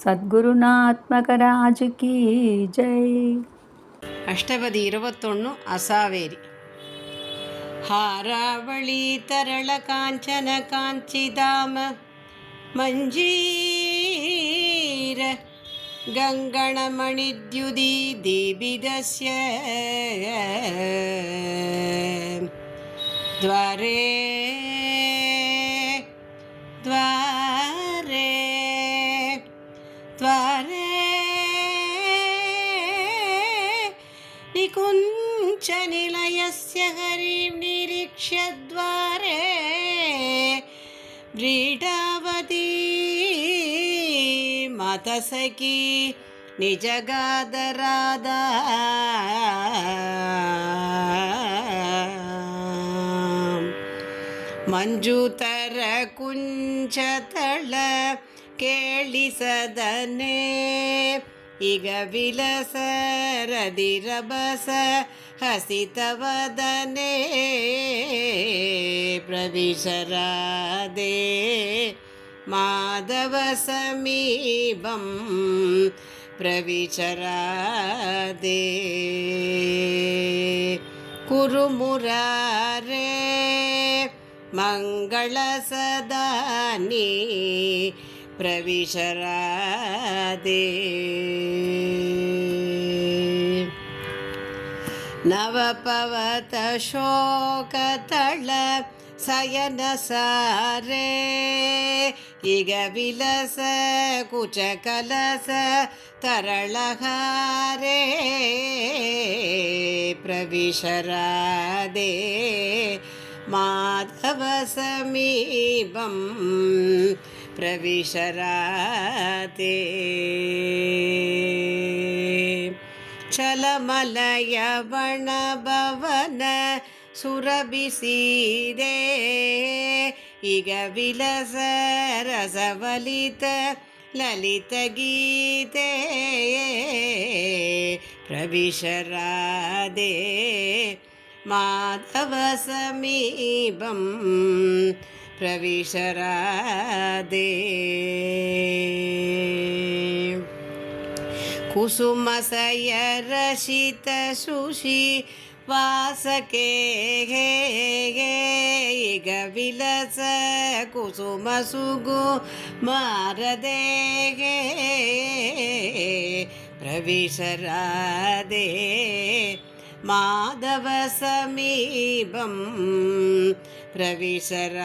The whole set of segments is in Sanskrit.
ಸದ್ಗುರುನಾತ್ಮಕರಾಜುಕಿ ಜೈ ಅಷ್ಟಪದಿ ಇರುವತ್ತೊಂದು ಅಸಾವೇರಿ ಹಾರಾವಳಿ ತರಳ ಕಾಂಚನ ಕಾಂಚಿಧಾಮ ಮಂಜೀರ ಗಂಗಣಮಣಿದ್ಯುದಿ ದೀಬಿದಸ್ಯ ದ್ವಾರೇ ದ್ವಾರೇ निकुञ्चनिलयस्य हरिं निरीक्ष्य द्वारे व्रीडावती मतसखी निजगादरादा ಮಂಜುತರ ಕುಂಚತಳ ಕೇಳಿಸದನೆ इग विलस रदिरबस हसितवदने प्रविशरादे माधवसमीपं प्रविचरादे कुरुमुरारे मङ्गळसदानि பிரவிஷராதே. நவபவதோகதள சயனசாரே. இக விலச குச்சகலச தரளகாரே. பிரவிஷராதே. माधवसमीपं प्रविशराते। चलमलयवणभवन वणभवन इगविलसरसवलित ललितगीते। प्रविशरादे। प्रविश माधवसमीपं प्रविश रादे कुसुमसय वासके हे हे गविलस कुसुमसुगु मारदे हे प्रविशरादे। माधवसमीपं प्रविशरते।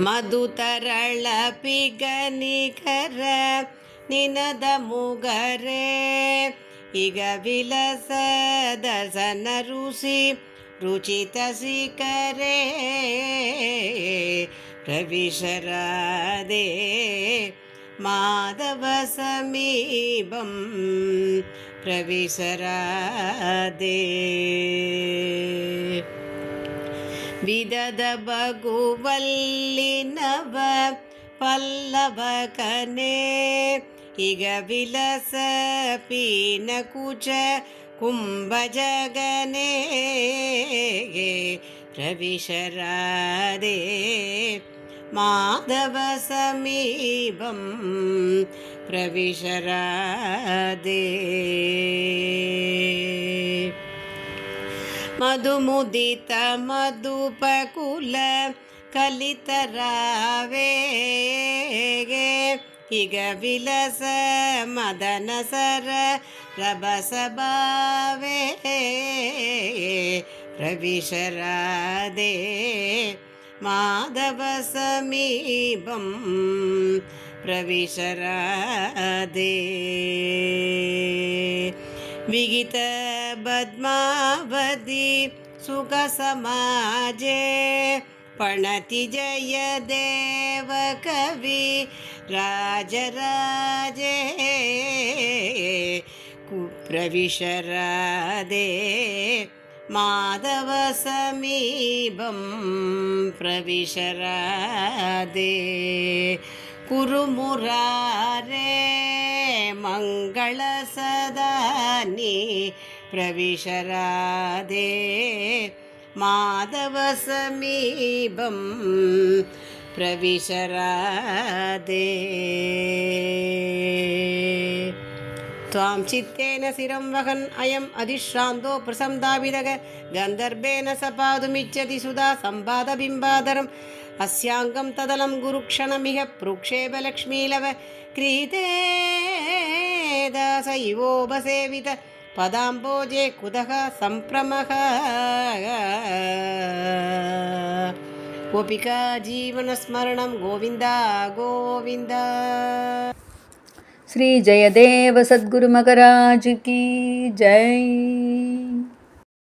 मधुतरलपि गनिकर निनदमुगरे इग विलसदसनरुषि रुचितशिखरे प्रविसरादे माधवसमीपं प्रविशरादे। विदद इग पल्लवकने पि नकुचकुम्भजगने गे प्रविश रादे ನಿನದ ಮುಗರೆ ಈಗ ವಿಲಸ ದಸನ ರುಚಿ ರುಚಿತ ಸಿಕರೆ ಪ್ರವಿಶರಾದೆ ಮಾಧವ ಸಮೀಪಂ ಪ್ರವಿಶರಾದೆ ವಿದದ ಬಗುವಲ್ಲಿನವ ಪಲ್ಲವ ಕನೆ ಈಗ ವಿಲಸ ಪೀನ ಕುಚ ಕುಂಭ ಜಗನೆ ಪ್ರವಿಶರಾದೆ ಮಾಧವ ಸಮೀಪಂ ಪ್ರವಿಶರಾದೆ ಮಧುಮುದಿತ ಮಧುಪಕುಲ ಕಲಿತರಾವೇಗೆ ಈಗ ವಿಲಸ ಮದನ ಸರ ರಭಸಭಾವೇ ಪ್ರವಿಶರಾದೆ माधवसमीपं प्रविशरादे। विगितपद्मावती सुखसमाजे पणति जयदेवकवि राजराजे। कुप्रविशरादे। माधवसमीपं प्रविशरादे कुरुमुरारे मङ्गलसदानि प्रविशरादे माधवसमीपं प्रविशरादे त्वां चित्तेन शिरं वहन् अयम् अधिश्रान्तो प्रसन्दाविदग गन्धर्वेण स पातुमिच्छति सुधा सम्पादबिम्बादरम् अस्याङ्गं तदलं गुरुक्षणमिह प्रोक्षेपलक्ष्मीलव क्रीते दास इवोपसेवित पदाम्बोजे कुतः सम्प्रमः? गोपिका जीवनस्मरणं गोविन्द गोविन्द श्री जयदेव सद्गुरु मकराज की जय।